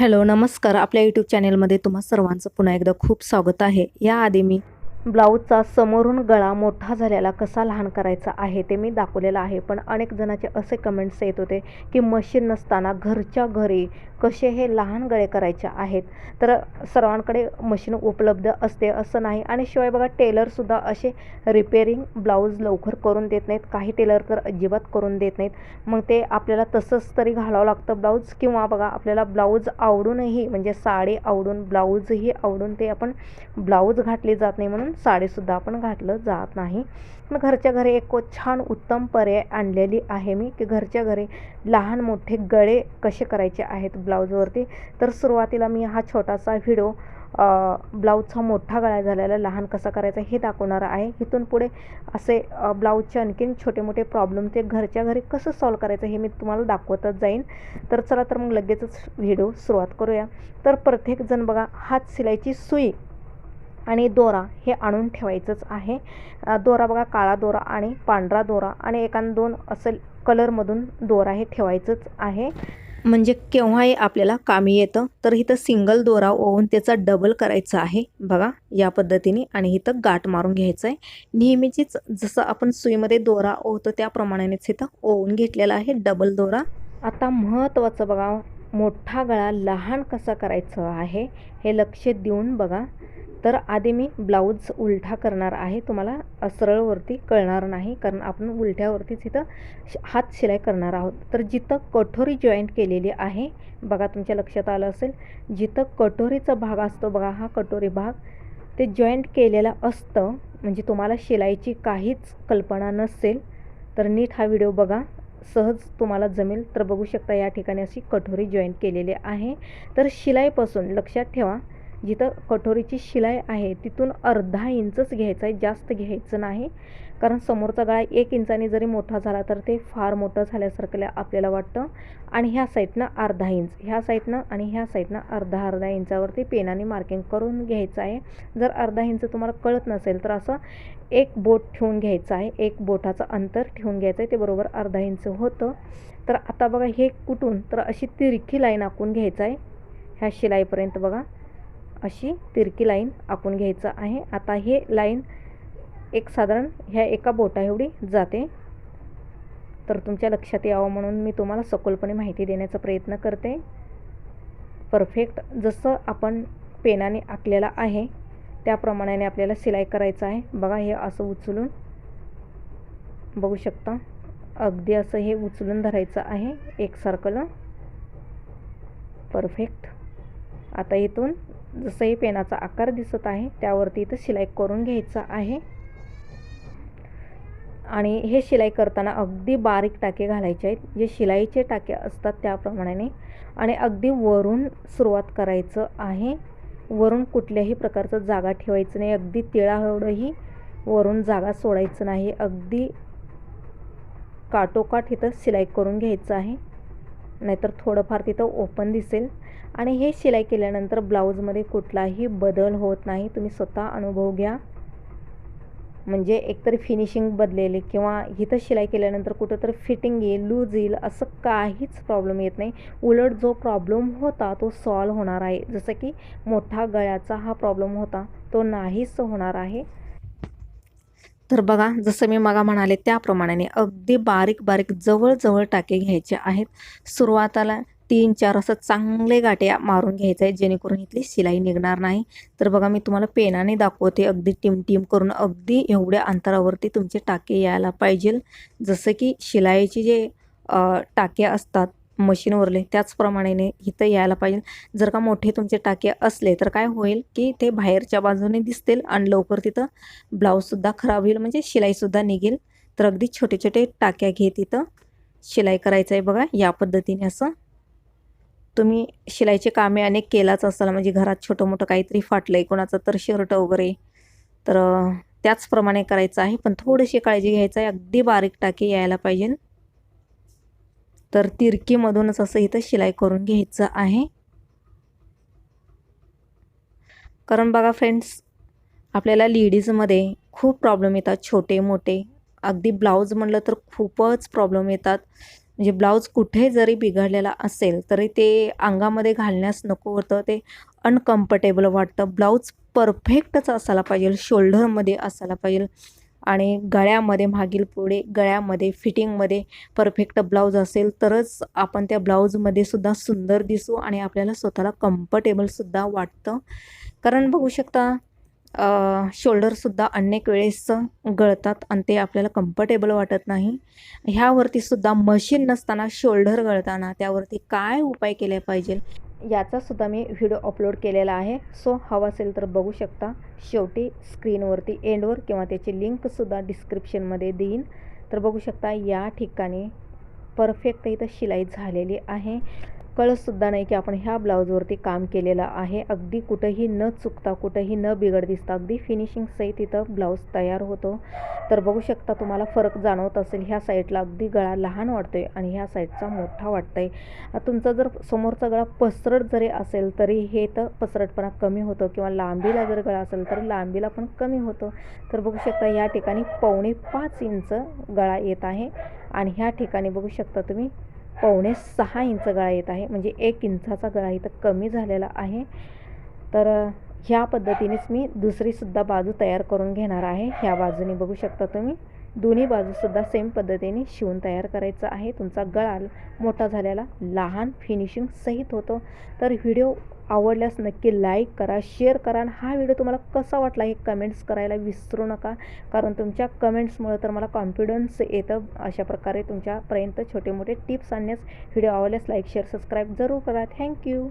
Hello नमस्कार. आपल्या YouTube चॅनेलमध्ये तुम्हा सर्वांचं पुन्हा एकदा खूप स्वागत आहे. याआधी मी ब्लाऊजचा समोरून गळा मोठा झालेला कसा लहान करायचा आहे ते मी दाखवलेलं आहे. पण अनेक जणांचे असे कमेंट्स येत होते की मशीन नसताना घरच्या घरी कसे हे लहान गळे करायचे आहेत? तर सर्वांकडे मशीन उपलब्ध असते असं नाही. आणि शिवाय बघा टेलरसुद्धा असे रिपेरिंग ब्लाऊज लवकर करून देत नाहीत. काही टेलर तर अजिबात करून देत नाहीत. मग ते आपल्याला तसंच तरी घालावं लागतं ब्लाऊज किंवा बघा आपल्याला ब्लाऊज आवडूनही म्हणजे साडी आवडून ब्लाऊजही आवडून ते आपण ब्लाऊज घातले जात नाही म्हणून साडीसुद्धा आपण घातलं जात नाही. मग घरच्या घरी एक छान उत्तम पर्याय आणलेली आहे मी की घरच्या घरी लहान मोठे गळे कसे करायचे आहेत ब्लाऊजवरती. तर सुरुवातीला मी हा छोटासा व्हिडिओ ब्लाऊजचा मोठा गळा झालेला लहान कसा करायचा हे दाखवणार आहे. इथून पुढे असे ब्लाऊजचे आणखीन छोटे मोठे प्रॉब्लेम ते घरच्या घरी कसं सॉल्व करायचं हे मी तुम्हाला दाखवतच जाईन. तर चला तर मग लगेचच व्हिडिओ सुरुवात करूया. तर प्रत्येकजण बघा हात शिलाईची सुई आणि दोरा हे आणून ठेवायचंच आहे. दोरा बघा काळा दोरा आणि पांढरा दोरा आणि एकान दोन असं कलरमधून दोरा हे ठेवायचंच आहे. म्हणजे केव्हाही आपल्याला कामी येतं तर इथं सिंगल दोरा ओवून त्याचा डबल करायचा आहे. बघा या पद्धतीने आणि इथं गाठ मारून घ्यायचं आहे नेहमीचीच जसं आपण सुईमध्ये दोरा ओवतो त्याप्रमाणेच इथं ओवून घेतलेला आहे डबल दोरा. आता महत्त्वाचं बघा मोठा गळा लहान कसा करायचं आहे हे लक्ष देऊन बघा. तर आधी मी ब्लाऊज उलटा करणार आहे. तुम्हाला सरळवरती कळणार नाही कारण आपण उलट्यावरतीच इथं हात शिलाई करणार आहोत. तर जिथं कठोरी जॉईंट केलेली आहे बघा तुमच्या लक्षात आलं असेल. जिथं कटोरीचा भाग असतो बघा हा कटोरी भाग. ते जॉईंट केलेलं असतं म्हणजे तुम्हाला शिलाईची काहीच कल्पना नसेल तर नीट हा व्हिडिओ बघा. सहज तुम्हाला जमेल तर बघू शकता या ठिकाणी अशी कठोरी जॉईंट केलेली आहे. तर शिलाईपासून लक्षात ठेवा. जिथं कटोरीची शिलाई आहे तिथून अर्धा इंचच घ्यायचं आहे जास्त घ्यायचं नाही. कारण समोरचा गळा एक इंचाने जरी मोठा झाला तर ते फार मोठं झाल्यासारखं आपल्याला वाटतं. आणि ह्या साईडनं अर्धा इंच ह्या साईडनं आणि ह्या साईडनं अर्धा अर्धा इंचावरती पेनाने मार्किंग करून घ्यायचं आहे. जर अर्धा इंच तुम्हाला कळत नसेल तर असं एक बोट ठेवून घ्यायचं आहे. एक बोटाचं अंतर ठेवून घ्यायचं आहे ते बरोबर अर्धा इंच होतं. तर आता बघा हे कुठून तर अशी तिरखी लाईन आखून घ्यायचं आहे. ह्या शिलाईपर्यंत बघा. अशी तिरकी लाईन आखून घ्यायचं आहे. आता हे लाईन एक साधारण ह्या एका बोटा एवढी जाते. तर तुमच्या लक्षात यावं म्हणून मी तुम्हाला सखोलपणे माहिती देण्याचा प्रयत्न करते. परफेक्ट जसं आपण पेनाने आखलेला आहे त्याप्रमाणे आपल्याला शिलाई करायचं आहे. बघा हे असं उचलून बघू शकता. अगदी असं हे उचलून धरायचं आहे एकसारखं परफेक्ट आता इथून जसंही पेनाचा आकार दिसत आहे त्यावरती इथं शिलाई करून घ्यायचं आहे. आणि हे शिलाई करताना अगदी बारीक टाके घालायचे आहेत. जे शिलाईचे टाके असतात त्याप्रमाणे आणि अगदी वरून सुरुवात करायचं आहे. वरून कुठल्याही प्रकारचं जागा ठेवायचं नाही. अगदी तिळाएवढंही वरून जागा सोडायचं नाही. अगदी काटोकाठ इथं शिलाई करून घ्यायचं आहे. नाहीतर थोडंफार तिथं ओपन दिसेल. आणि हे शिलाई केल्यानंतर ब्लाऊजमध्ये कुठलाही बदल होत नाही. तुम्ही स्वतः अनुभव घ्या. म्हणजे एकतर फिनिशिंग बदलेली किंवा इथं शिलाई केल्यानंतर कुठं तर फिटिंग येईल लूज येईल असं काहीच प्रॉब्लेम येत नाही. उलट जो प्रॉब्लेम होता तो सॉल्व होणार आहे. जसं की मोठा गळ्याचा हा प्रॉब्लेम होता तो नाहीच होणार आहे. तर बघा जसं मी मगा म्हणाले त्याप्रमाणे अगदी बारीक बारीक जवळजवळ टाके घ्यायचे आहेत. सुरुवाताला तीन चार असं चांगले गाठे मारून घ्यायचं आहे जेणेकरून इथली शिलाई निघणार नाही. तर बघा मी तुम्हाला पेनाने दाखवते. अगदी टिमटिम करून अगदी एवढ्या अंतरावरती तुमचे टाके यायला पाहिजे. जसं की शिलाईचे जे टाके असतात मशीन उरले त्याचप्रमाणे इथं यायला पाहिजे. जर का मोठे तुमचे टाके असले तर काय होईल की ते बाहेरच्या बाजूने दिसतील आणि लवकर तिथं ब्लाऊजसुद्धा खराब होईल म्हणजे शिलाईसुद्धा निघेल. तर अगदी छोटे छोटे टाक्या घेत इथं शिलाई करायचं आहे बघा या पद्धतीने असं. तुम्ही शिलाईचे कामे अनेक केलाच असाल म्हणजे घरात छोटं मोठं काहीतरी फाटलं आहे कोणाचं तर शर्ट वगैरे. तर त्याचप्रमाणे करायचं आहे पण थोडीशी काळजी घ्यायचं आहे अगदी बारीक टाके यायला पाहिजे. तर तिरकीमधूनच असं इथं शिलाई करून घ्यायचं आहे. कारण बघा फ्रेंड्स आपल्याला लेडीजमध्ये खूप प्रॉब्लेम येतात छोटे मोठे. अगदी ब्लाऊज म्हणलं तर खूपच प्रॉब्लेम येतात. म्हणजे ब्लाऊज कुठे जरी बिघडलेला असेल तरी ते अंगामध्ये घालण्यास नको होतं. ते अनकम्फर्टेबल वाटतं. ब्लाऊज परफेक्टच असायला पाहिजे शोल्डरमध्ये असायला पाहिजे. आणि गळ्यामध्ये मागील पुढे गळ्यामध्ये फिटिंगमध्ये परफेक्ट ब्लाऊज असेल तरच आपण त्या ब्लाऊजमध्ये सुद्धा सुंदर दिसू आणि आपल्याला स्वतःला कम्फर्टेबलसुद्धा वाटतं. कारण बघू शकता शोल्डरसुद्धा अनेक वेळेस गळतात आणि ते आपल्याला कम्फर्टेबल वाटत नाही. ह्यावरतीसुद्धा मशीन नसताना शोल्डर गळताना त्यावरती काय उपाय केले पाहिजे? याचासुद्धा मी व्हिडिओ अपलोड केलेला आहे. सो हवा असेल तर बघू शकता. शेवटी स्क्रीनवरती एंडवर किंवा त्याची लिंकसुद्धा डिस्क्रिप्शनमध्ये देईन. तर बघू शकता या ठिकाणी परफेक्ट इथं शिलाई झालेली आहे. कळतसुद्धा नाही की आपण ह्या ब्लाऊजवरती काम केलेलं आहे. अगदी कुठंही न चुकता कुठंही न बिघड दिसता अगदी फिनिशिंग सहित इथं ब्लाऊज तयार होतो. तर बघू शकता तुम्हाला फरक जाणवत असेल ह्या साईडला अगदी गळा लहान वाटतो आहे आणि ह्या साईडचा मोठा वाटतंय. तुमचा जर समोरचा गळा पसरट जरी असेल तरी हे तर पसरटपणा कमी होतं किंवा लांबीला जर गळा असेल तर लांबीला पण कमी होतं. तर बघू शकता या ठिकाणी पावणे पाच इंच गळा येत आहे. आणि ह्या ठिकाणी बघू शकता तुम्ही पावणे सहा इंच गळा येत आहे. म्हणजे एक इंचाचा गळा इथं कमी झालेला आहे. तर ह्या पद्धतीनेच मी दुसरीसुद्धा बाजू तयार करून घेणार आहे. ह्या बाजूने बघू शकता तुम्ही. दोन्ही बाजूसुद्धा सेम पद्धतीने शिवून तयार करायचं आहे. तुमचा गळा मोठा झालेला लहान फिनिशिंग सहित होतो. तर व्हिडिओ आवडल्यास नक्की लाईक करा शेअर करा आणि हा व्हिडिओ तुम्हाला कसा वाटला हे कमेंट्स करायला विसरू नका. कारण तुमच्या कमेंट्समुळे तर मला कॉन्फिडन्स येतं. अशा प्रकारे तुमच्यापर्यंत छोटे मोठे टिप्स आणण्यास व्हिडिओ आवडल्यास लाईक शेअर सबस्क्राईब जरूर करा. थँक्यू